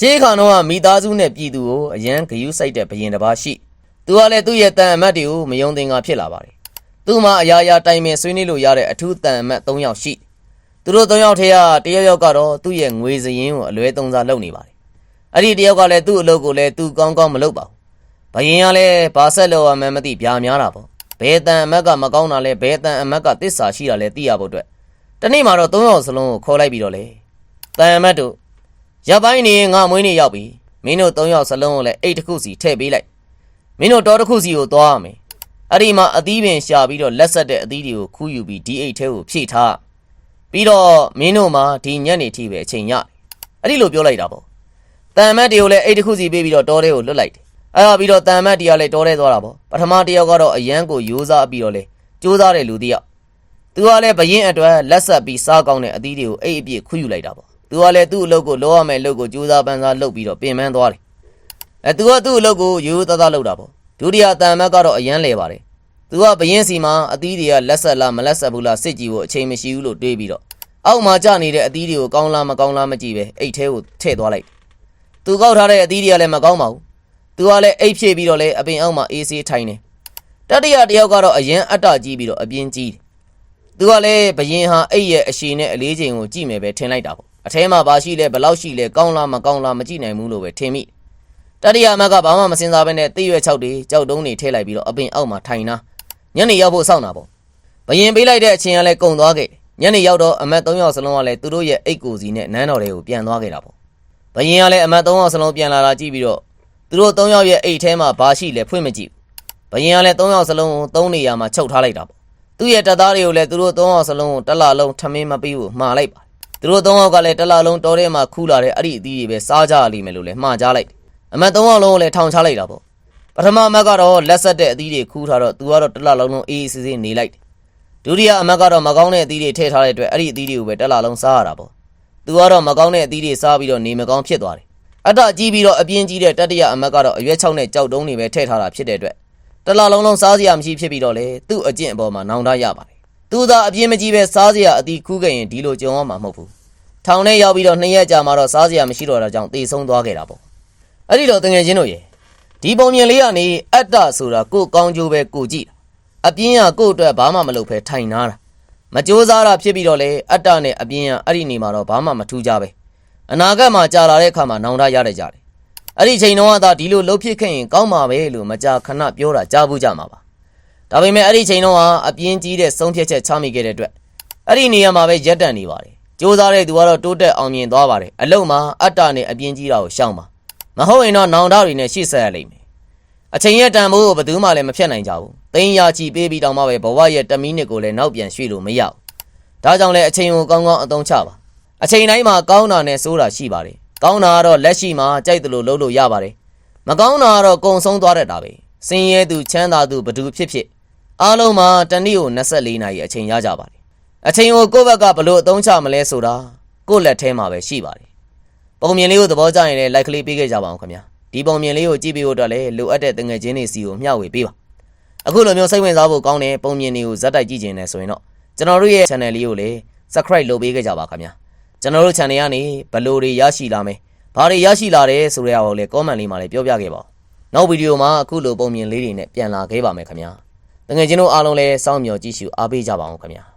ရှေးခါတော့ကမိသားစုနဲ့ပြည်သူကိုအရန်ဂယုစိုက်တဲ့ဘရင်တစ်ပါးရှိသူကလည်းသူ့ရဲ့တန်အမတ်တွေကိုမယုံသင်္ကာဖြစ်လာပါတယ်သူ့မှာအရာရာတိုင်ပင်ဆွေးနွေးလို့ရတဲ့အထူးတန်အမတ်၃ယောက်ရှိသူတို့၃ယောက်ထဲကတယောက်ယောက်ကတော့သူ့ရဲ့ငွေစရင်းကိုအလွဲသုံးစားလုပ်နေပါတယ်အဲ့ဒီတယောက်ကလည်းသူ့အလုပ်ကိုလည်းသူကောင်းကောင်းမလုပ်ပါဘူးဘရင်ကလည်းဘာဆက်လို့ရမှန်းမသိပြားများတာပေါ့ဘယ်တန်အမတ်ကမကောင်းတာလဲဘယ်တန်အမတ်ကတစ္ဆာရှိတာလဲသိရဖို့အတွက်တနေ့မှာတော့၃ယောက်စလုံးကိုခေါ်လိုက်ပြီးတော့လေတန်အမတ်တို့ ရပိုင်းနေငါမွေးနေရောက်ပြီမင်းတို့၃ယောက်စလုံးကိုလည်းအိတ်တစ်ခုစီထည့်ပေးလိုက်မင်းတို့တော်တစ်ခုစီကိုသွားရမယ်အဲ့ဒီမှာအသီးပင်ရှာပြီးတော့လက်ဆက်တဲ့အသီးတွေကိုခူးယူပြီးဒီအိတ်ထဲကိုဖြည့်ထားပြီးတော့မင်းတို့မှာဒီညနေထိပဲအချိန်ရတယ်အဲ့ဒီလိုပြောလိုက်တာပေါ့တန်မတ်တွေကိုလည်းအိတ်တစ်ခုစီပေးပြီးတော့တောထဲကိုလွတ်လိုက်တယ်အဲ့ဒါပြီးတော့တန်မတ်တွေကလည်းတောထဲသွားတာပေါ့ပထမတစ်ယောက်ကတော့အရန်ကိုရိုးစားပြီးတော့လေကြိုးစားတဲ့လူတစ်ယောက်သူကလည်းဘရင်အတွက်လက်ဆက်ပြီးစားကောင်းတဲ့အသီးတွေကိုအိတ်အပြည့်ခွယူလိုက်တာပေါ့ သူကလည်းသူ့အလုပ်ကိုလောရမယ်လုပ်ကိုကြိုးစားပန်းစားလုပ်ပြီးတော့ပြင်ပန်းသွားတယ်အဲသူကသူ့အလုပ်ကိုရိုးရိုးသားသားလုပ်တာပေါ့ဒုတိယတန်မတ်ကတော့အရန်လဲပါတယ်သူကဘရင်စီမှာအသီးတွေကလက်ဆက်လားမလက်ဆက်ဘူးလားစစ်ကြည့်ဖို့အချိန်မရှိဘူးလို့တွေးပြီးတော့အောက်မှာကျနေတဲ့အသီးတွေကိုကောင်းလားမကောင်းလားမကြည့်ပဲအိတ်ထဲကိုထည့်သွားလိုက်သူကောက်ထားတဲ့အသီးတွေကလည်းမကောင်းပါဘူးသူကလည်းအိတ်ဖြည့်ပြီးတော့လည်းအပင်အောက်မှာအေးဆေးထိုင်နေတတိယတစ်ယောက်ကတော့အရန်အတ္တကြီးပြီးတော့အပြင်းကြီးတယ်သူကလည်းဘယင်ဟာအဲ့ရဲ့အရှိနဲ့အလေးချိန်ကိုကြည့်မယ်ပဲထင်လိုက်တာပေါ့ အထဲမှာဘာရှိလဲဘယ်လောက်ရှိလဲကောင်းလားမကောင်းလားမကြည့်နိုင်ဘူးလို့ပဲထင်မိတတိယအမတ်ကဘာမှမစင်စားဘဲနဲ့တိရွက်6တွေကြောက်တုံးတွေထည့်လိုက်ပြီးတော့အပင်အောက်မှာထိုင်နာညနေရောက်ဖို့စောင့်တာပေါ့ဘယင်ပေးလိုက်တဲ့အချိန်ကလည်းကုန်သွားခဲ့ညနေရောက်တော့အမတ်3ယောက်စလုံးကလည်းသူတို့ရဲ့အိတ်ကိုစီနဲ့နန်းတော်တွေကိုပြန်သွားခဲ့တာပေါ့ဘယင်ကလည်းအမတ်3ယောက်စလုံးပြန်လာတာကြည့်ပြီးတော့သူတို့3ယောက်ရဲ့အိတ်ထဲမှာဘာရှိလဲဖွင့်မကြည့်ဘူးဘယင်ကလည်း3ယောက်စလုံးကို3နေရာမှာချုပ်ထားလိုက်တာပေါ့သူ့ရဲ့တပ်သားတွေကိုလည်းသူတို့သုံးအောင်စလုံးကိုတစ်လလုံးထမင်းမပေးဘူးမှားလိုက်ပါတယ် သူတို့သုံးအောင်ကလည်းတစ်လလုံးတော်ထဲမှာခူးလာတဲ့အဲ့ဒီအသီးတွေပဲစားကြရလိမ့်မယ်လို့လည်းမှားကြလိုက်တယ်အမတ်သုံးအောင်လုံးကိုလည်းထောင်ချလိုက်တာပေါ့ပထမအမတ်ကတော့လက်ဆက်တဲ့အသီးတွေခူးထားတော့သူကတော့တစ်လလုံးလုံးအေးအေးဆေးဆေးနေလိုက်တယ်ဒုတိယအမတ်ကတော့မကောင်းတဲ့အသီးတွေထည့်ထားတဲ့အတွက်အဲ့ဒီအသီးတွေကိုပဲတစ်လလုံးစားရတာပေါ့သူကတော့မကောင်းတဲ့အသီးတွေစားပြီးတော့နေမကောင်းဖြစ်သွားတယ်အတ္တကြီးပြီးတော့အပြင်းကြီးတဲ့တတိယအမတ်ကတော့အရွက်6နဲ့ကြောက်တုံးတွေပဲထည့်ထားတာဖြစ်တဲ့အတွက်တလလုံးလုံးစားစရာမရှိဖြစ်ပြီးတော့လေသူ့အကျင့်အပေါ်မှာနောင်တရပါတယ်။ သူသာအပြင်းမကြီးပဲစားစရာအတီးခူးခဲ့ရင်ဒီလိုကြုံရမှာမဟုတ်ဘူး။ထောင်ထဲရောက်ပြီးတော့နှစ်ရက်ကြာမှတော့စားစရာမရှိတော့တာကြောင့်တေဆုံးသွားခဲ့တာပေါ့။အဲ့ဒီတော့တငယ်ချင်းတို့ရေဒီပုံမြင်လေးကနေအတ္တဆိုတာကိုယ်ကောင်းကျိုးပဲကိုကြည့်တာ။အပြင်းကကိုယ့်အတွက်ဘာမှမလုပ်ဖဲထိုင်နာတာ။မကြိုးစားတာဖြစ်ပြီးတော့လေအတ္တနဲ့အပြင်းကအဲ့ဒီနေမှာတော့ဘာမှမထူးကြပဲ။အနာဂတ်မှာကြာလာတဲ့အခါမှာနောင်တရတဲ့ကြတယ်။အဲ့ဒီချိန်တုန်းကသာဒီလိုလှုပ်ဖြစ်ခဲ့ရင်ကောင်းမှာပဲလို့မကြာခဏပြောတာကြားဘူးကြမှာပါ ဒါပေမဲ့အဲ့ဒီချိန်တုန်းကအပြင်းကြီးတဲ့ဆုံးဖြတ်ချက်ချမိခဲ့တဲ့အတွက်အဲ့ဒီနေရာမှာပဲရက်တန့်နေပါတယ်စ조사တဲ့သူကတော့တိုးတက်အောင်မြင်သွားပါတယ်အလုံးမှာအတ္တနဲ့အပြင်းကြီးတာကိုရှောင်ပါမဟုတ်ရင်တော့နောင်တတွေနဲ့ရှေ့ဆက်ရလိမ့်မယ်အချိန်ရက်တန်ဖို့ဘယ်သူမှလည်းမဖြတ်နိုင်ကြဘူးသိန်းရာချီပေးပြီးတောင်မှပဲဘဝရဲ့တမီးနစ်ကိုလည်းနောက်ပြန်ရွှေ့လို့မရဘူးဒါကြောင့်လည်းအချိန်ကိုကောင်းကောင်းအသုံးချပါအချိန်တိုင်းမှာကောင်းတာနဲ့ဆိုးတာရှိပါတယ်ကောင်းတာကတော့လက်ရှိမှာကြိုက်တယ်လို့လုပ်လို့ရပါတယ်မကောင်းတာကတော့ကုံဆုံးသွားတတ်တာပဲစင်ရဲသူချမ်းသာသူဘသူဖြစ်ဖြစ် အားလုံးမှာတနည်းကို24နာရီအချိန်ရကြပါတယ်အချိန်ကိုကိုယ့်ဘက်ကဘလို့အသုံးချမလဲဆိုတာကိုယ့်လက်ထဲမှာပဲရှိပါတယ်ပုံမြင်လေးကိုသဘောကျရင်လည်း like ကလေးပေးခဲ့ကြပါအောင်ခင်ဗျာဒီပုံမြင်လေးကိုကြည့်ပေးဖို့အတွက်လည်းလိုအပ်တဲ့တငယ်ချင်းတွေစီကိုမျှဝေပေးပါအခုလိုမျိုးစိတ်ဝင်စားဖို့ကောင်းတဲ့ပုံမြင်တွေကိုဇက်တိုက်ကြည့်ခြင်းနဲ့ဆိုရင်တော့ကျွန်တော်တို့ရဲ့ channel လေးကိုလည်း subscribe လုပ်ပေးခဲ့ကြပါခင်ဗျာကျွန်တော်တို့ channel ကနေဘလို့တွေရရှိလာမယ်ဘာတွေရရှိလာတယ်ဆိုတဲ့အကိုလည်း comment လေးမှာလည်းပြောပြခဲ့ပါဦးနောက်ဗီဒီယိုမှာအခုလိုပုံမြင်လေးတွေနဲ့ပြန်လာခဲ့ပါမယ်ခင်ဗျာ တကယ်ချင်းတို့အားလုံးလည်းစောင့်မျှော်ကြည့်ရှုအားပေးကြပါအောင်ခင်ဗျာ